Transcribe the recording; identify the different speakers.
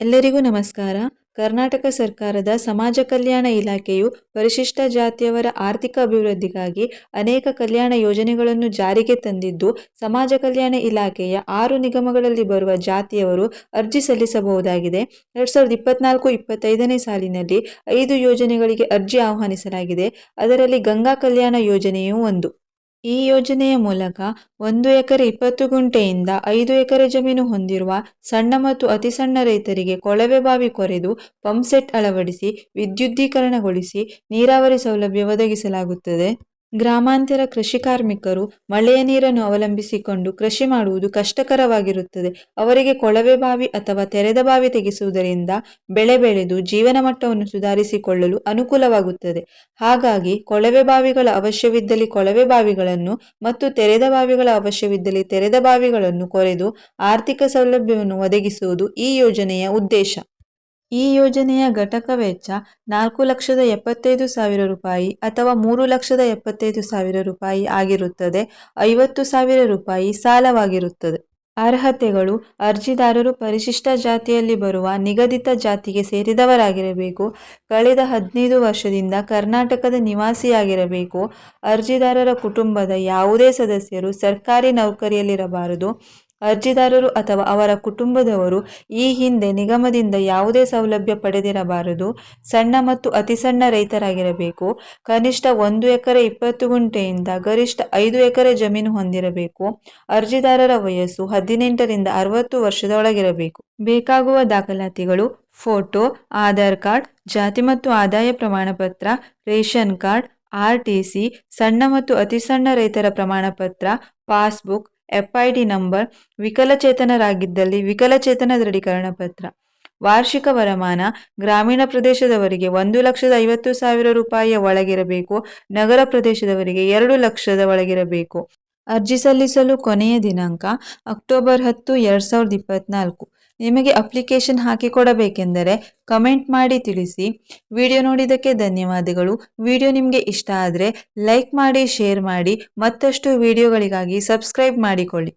Speaker 1: ಎಲ್ಲರಿಗೂ ನಮಸ್ಕಾರ. ಕರ್ನಾಟಕ ಸರ್ಕಾರದ ಸಮಾಜ ಕಲ್ಯಾಣ ಇಲಾಖೆಯು ಪರಿಶಿಷ್ಟ ಜಾತಿಯವರ ಆರ್ಥಿಕ ಅಭಿವೃದ್ಧಿಗಾಗಿ ಅನೇಕ ಕಲ್ಯಾಣ ಯೋಜನೆಗಳನ್ನು ಜಾರಿಗೆ ತಂದಿದ್ದು, ಸಮಾಜ ಕಲ್ಯಾಣ ಇಲಾಖೆಯ ಆರು ನಿಗಮಗಳಲ್ಲಿ ಬರುವ ಜಾತಿಯವರು ಅರ್ಜಿ ಸಲ್ಲಿಸಬಹುದಾಗಿದೆ. ಎರಡು ಸಾವಿರದ ಇಪ್ಪತ್ನಾಲ್ಕು ಇಪ್ಪತ್ತೈದನೇ ಸಾಲಿನಲ್ಲಿ ಐದು ಯೋಜನೆಗಳಿಗೆ ಅರ್ಜಿ ಆಹ್ವಾನಿಸಲಾಗಿದೆ. ಅದರಲ್ಲಿ ಗಂಗಾ ಕಲ್ಯಾಣ ಯೋಜನೆಯೂ ಒಂದು. ಈ ಯೋಜನೆಯ ಮೂಲಕ ಒಂದು ಎಕರೆ ಇಪ್ಪತ್ತು ಗುಂಟೆಯಿಂದ ಐದು ಎಕರೆ ಜಮೀನು ಹೊಂದಿರುವ ಸಣ್ಣ ಮತ್ತು ಅತಿ ಸಣ್ಣ ರೈತರಿಗೆ ಕೊಳವೆ ಬಾವಿ ಕೊರೆದು ಪಂಪ್ಸೆಟ್ ಅಳವಡಿಸಿ ವಿದ್ಯುದ್ದೀಕರಣಗೊಳಿಸಿ ನೀರಾವರಿ ಸೌಲಭ್ಯ ಒದಗಿಸಲಾಗುತ್ತದೆ. ಗ್ರಾಮಾಂತರ ಕೃಷಿ ಕಾರ್ಮಿಕರು ಮಳೆಯ ನೀರನ್ನು ಅವಲಂಬಿಸಿಕೊಂಡು ಕೃಷಿ ಮಾಡುವುದು ಕಷ್ಟಕರವಾಗಿರುತ್ತದೆ. ಅವರಿಗೆ ಕೊಳವೆ ಬಾವಿ ಅಥವಾ ತೆರೆದ ಬಾವಿ ತೆಗೆಸುವುದರಿಂದ ಬೆಳೆ ಬೆಳೆದು ಜೀವನ ಮಟ್ಟವನ್ನು ಸುಧಾರಿಸಿಕೊಳ್ಳಲು ಅನುಕೂಲವಾಗುತ್ತದೆ. ಹಾಗಾಗಿ ಕೊಳವೆ ಬಾವಿಗಳ ಅವಶ್ಯವಿದ್ದಲ್ಲಿ ಕೊಳವೆ ಬಾವಿಗಳನ್ನು ಮತ್ತು ತೆರೆದ ಬಾವಿಗಳ ಅವಶ್ಯವಿದ್ದಲ್ಲಿ ತೆರೆದ ಬಾವಿಗಳನ್ನು ಕೊರೆದು ಆರ್ಥಿಕ ಸೌಲಭ್ಯವನ್ನು ಒದಗಿಸುವುದು ಈ ಯೋಜನೆಯ ಉದ್ದೇಶ. ಈ ಯೋಜನೆಯ ಘಟಕ ವೆಚ್ಚ ನಾಲ್ಕು ಲಕ್ಷದ ಎಪ್ಪತ್ತೈದು ಸಾವಿರ ರೂಪಾಯಿ ಅಥವಾ ಮೂರು ಲಕ್ಷದ ಎಪ್ಪತ್ತೈದು ಸಾವಿರ ರೂಪಾಯಿ ಆಗಿರುತ್ತದೆ. ಐವತ್ತು ಸಾವಿರ ರೂಪಾಯಿ ಸಾಲವಾಗಿರುತ್ತದೆ. ಅರ್ಹತೆಗಳು ಅರ್ಜಿದಾರರು ಪರಿಶಿಷ್ಟ ಜಾತಿಯಲ್ಲಿ ಬರುವ ನಿಗದಿತ ಜಾತಿಗೆ ಸೇರಿದವರಾಗಿರಬೇಕು. ಕಳೆದ ಹದಿನೈದು ವರ್ಷದಿಂದ ಕರ್ನಾಟಕದ ನಿವಾಸಿಯಾಗಿರಬೇಕು. ಅರ್ಜಿದಾರರ ಕುಟುಂಬದ ಯಾವುದೇ ಸದಸ್ಯರು ಸರ್ಕಾರಿ ನೌಕರಿಯಲ್ಲಿರಬಾರದು. ಅರ್ಜಿದಾರರು ಅಥವಾ ಅವರ ಕುಟುಂಬದವರು ಈ ಹಿಂದೆ ನಿಗಮದಿಂದ ಯಾವುದೇ ಸೌಲಭ್ಯ ಪಡೆದಿರಬಾರದು. ಸಣ್ಣ ಮತ್ತು ಅತಿ ಸಣ್ಣ ರೈತರಾಗಿರಬೇಕು. ಕನಿಷ್ಠ ಒಂದು ಎಕರೆ ಇಪ್ಪತ್ತು ಗುಂಟೆಯಿಂದ ಗರಿಷ್ಠ ಐದು ಎಕರೆ ಜಮೀನು ಹೊಂದಿರಬೇಕು. ಅರ್ಜಿದಾರರ ವಯಸ್ಸು ಹದಿನೆಂಟರಿಂದ ಅರವತ್ತು ವರ್ಷದೊಳಗಿರಬೇಕು. ಬೇಕಾಗುವ ದಾಖಲಾತಿಗಳು ಫೋಟೋ, ಆಧಾರ್ ಕಾರ್ಡ್, ಜಾತಿ ಮತ್ತು ಆದಾಯ ಪ್ರಮಾಣ ಪತ್ರ ration card, R T C, ಸಣ್ಣ ಮತ್ತು ಅತಿ ಸಣ್ಣ ರೈತರ ಪ್ರಮಾಣ ಪತ್ರ ಪಾಸ್ಬುಕ್ ಎಫ್ ಐ ನಂಬರ್ ವಿಕಲಚೇತನರಾಗಿದ್ದಲ್ಲಿ ವಿಕಲಚೇತನ ದೃಢೀಕರಣ ಪತ್ರ. ವಾರ್ಷಿಕ ವರಮಾನ, ಗ್ರಾಮೀಣ ಪ್ರದೇಶದವರಿಗೆ ಒಂದು ಲಕ್ಷದ ಐವತ್ತು ಸಾವಿರ ರೂಪಾಯಿಯ ಒಳಗಿರಬೇಕು, ನಗರ ಪ್ರದೇಶದವರಿಗೆ ಎರಡು ಲಕ್ಷದ ಒಳಗಿರಬೇಕು. ಅರ್ಜಿ ಸಲ್ಲಿಸಲು ಕೊನೆಯ ದಿನಾಂಕ, ಅಕ್ಟೋಬರ್ ಹತ್ತು, ಎರಡು ಸಾವಿರದ ಇಪ್ಪತ್ತ್ನಾಲ್ಕು ನಿಮಗೆ ಅಪ್ಲಿಕೇಶನ್ ಹಾಕಿಕೊಡಬೇಕೆಂದರೆ ಕಮೆಂಟ್ ಮಾಡಿ ತಿಳಿಸಿ. ವಿಡಿಯೋ ನೋಡಿದ್ದಕ್ಕೆ ಧನ್ಯವಾದಗಳು. ವಿಡಿಯೋ ನಿಮಗೆ ಇಷ್ಟ ಆದರೆ ಲೈಕ್ ಮಾಡಿ, ಶೇರ್ ಮಾಡಿ. ಮತ್ತಷ್ಟು ವಿಡಿಯೋಗಳಿಗಾಗಿ ಸಬ್ಸ್ಕ್ರೈಬ್ ಮಾಡಿಕೊಳ್ಳಿ.